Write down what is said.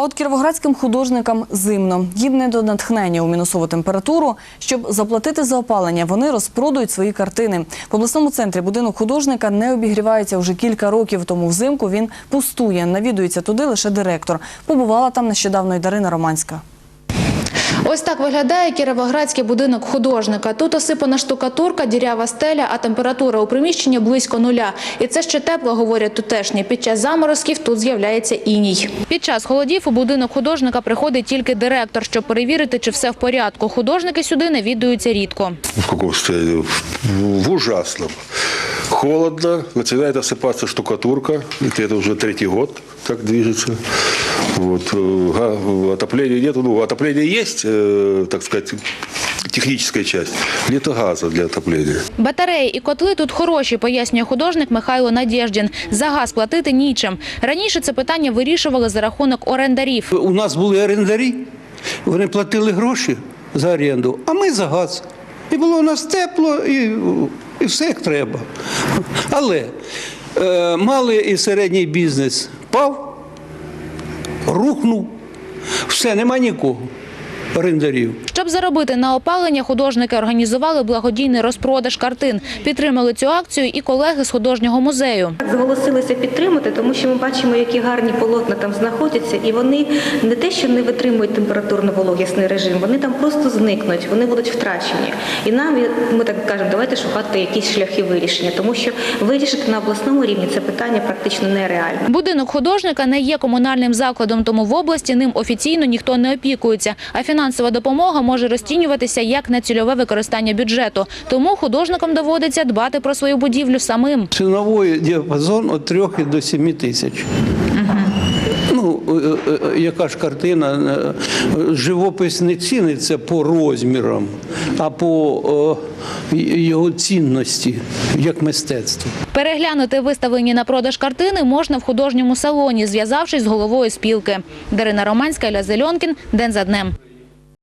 А от кіровоградським художникам зимно. Їм не до натхнення у мінусову температуру. Щоб заплатити за опалення, вони розпродують свої картини. В обласному центрі будинок художника не обігрівається вже кілька років, тому взимку він пустує. Навідується туди лише директор. Побувала там нещодавно і Дарина Романська. Ось так виглядає кіровоградський будинок художника. Тут осипана штукатурка, дірява стеля, а температура у приміщенні близько нуля. І це ще тепло, говорять тутешні. Під час заморозків тут з'являється іній. Під час холодів у будинок художника приходить тільки директор, щоб перевірити, чи все в порядку. Художники сюди навідуються рідко. В каком состоянии? В, в ужасном. Холодно, начинает осыпаться штукатурка. Это, это уже третий год так движется. Вот. э, Отопления нет. Ну, отопление есть, э, так сказать, техническая часть. Нет газа для отопления. Батареї і котли тут хороші, пояснює художник Михайло Надєждін. За газ платити нічим. Раніше це питання вирішували за рахунок орендарів. У нас були орендарі, вони платили гроші за оренду, а ми за газ. І було у нас тепло, і, і все як треба. Але е, малий і середній бізнес пав, рухнув, все, нема нікого орендарів. Щоб заробити на опалення, художники організували благодійний розпродаж картин. Підтримали цю акцію і колеги з художнього музею. Зголосилися підтримати, тому що ми бачимо, які гарні полотна там знаходяться, і вони не те, що не витримують температурно-вологісний режим, вони там просто зникнуть, вони будуть втрачені. І нам ми так кажемо, давайте шукати якісь шляхи вирішення, тому що вирішити на обласному рівні це питання практично нереально. Будинок художника не є комунальним закладом, тому в області ним офіційно ніхто не опікується. А фінансова допомога може розцінюватися як нецільове використання бюджету. Тому художникам доводиться дбати про свою будівлю самим. Ціновий діапазон від 3 до 7 тисяч. Ну, е, е, яка ж картина, е, живопис не ціниться по розмірам, а по е, його цінності, як мистецтво. Переглянути виставлені на продаж картини можна в художньому салоні, зв'язавшись з головою спілки. Дарина Романська, Ілля Зельонкін. День за днем.